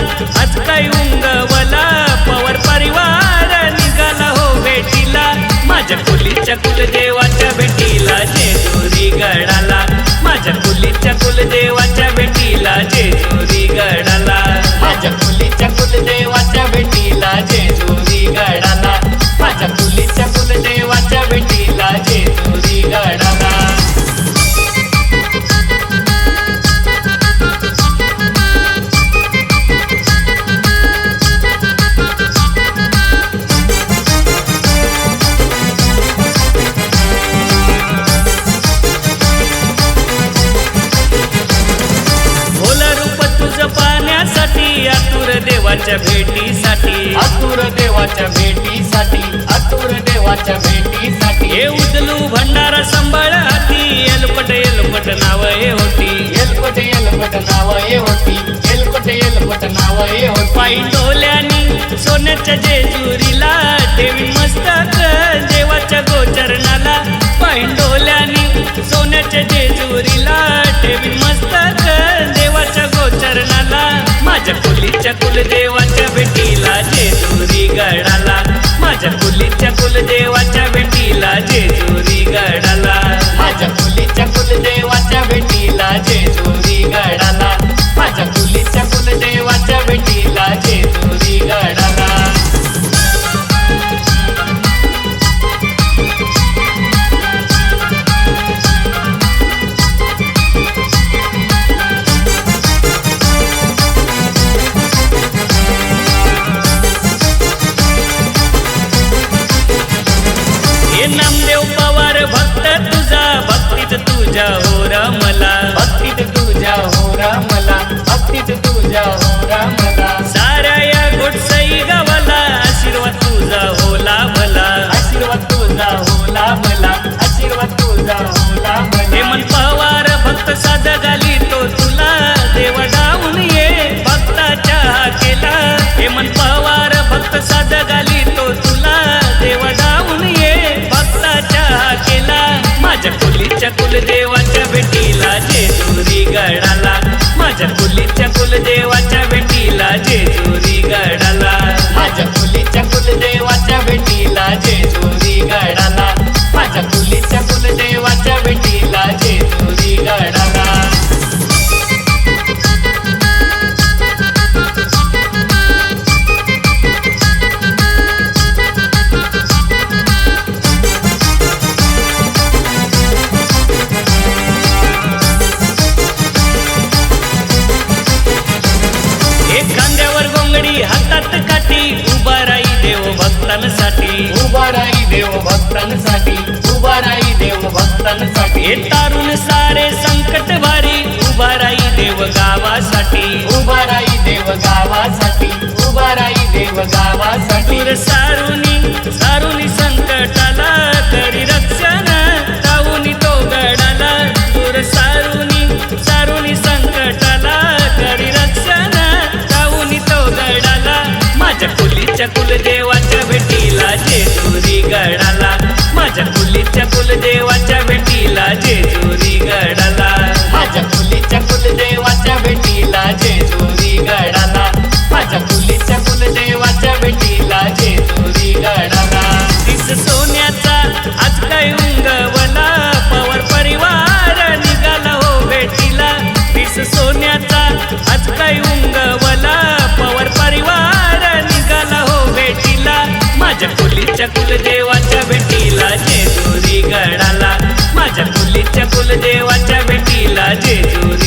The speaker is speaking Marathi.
आज काय उंगवला पवार परिवार निघाला हो भेटीला. माझ्या कुलीच्या कुलदेवाच्या भेटीला जेजुरी गड देवाच्या भेटीसाठी. आतुर देवाच्या भेटीसाठी आतुर देवाच्या भेटीसाठी. हे उदलू भंडारा सांभाळ हाती एलपट एलपट नाव हे होती. एलपट एलपट नाव ये होती. एलपट एलपट नाव ये होती. पायी डोल्यानी सोन्याच्या जेजुरीला ठेवी मस्तक. देवाच्या गोचरणाला पायी डोल्यानी सोन्याच्या जेजुरीला ठेवी मस्तक. देवाच्या गोचरणाला माझ्या कुलीच्या कुलदेवाच्या हातात काठी उभा राई देव भक्तांसाठी. उभा राई देव भक्तांसाठी. उभा राई देव भक्तांसाठी. हे तारुण सारे संकट भारी उभा राई देव गावासाठी. उभा राई देव गावासाठी. उभा राई देव गावासाठी. सारुनी कुलीच्या कुलदेवाच्या भेटीला जेजुरी गडाला. माझ्या कुलीच्या कुलदेवाच्या भेटीला जेजुरी कुलीच्या कुलदेवाच्या भेटीला जेजुरी गडाला. माझ्या कुलीच्या कुलदेवाच्या भेटीला जेजुरी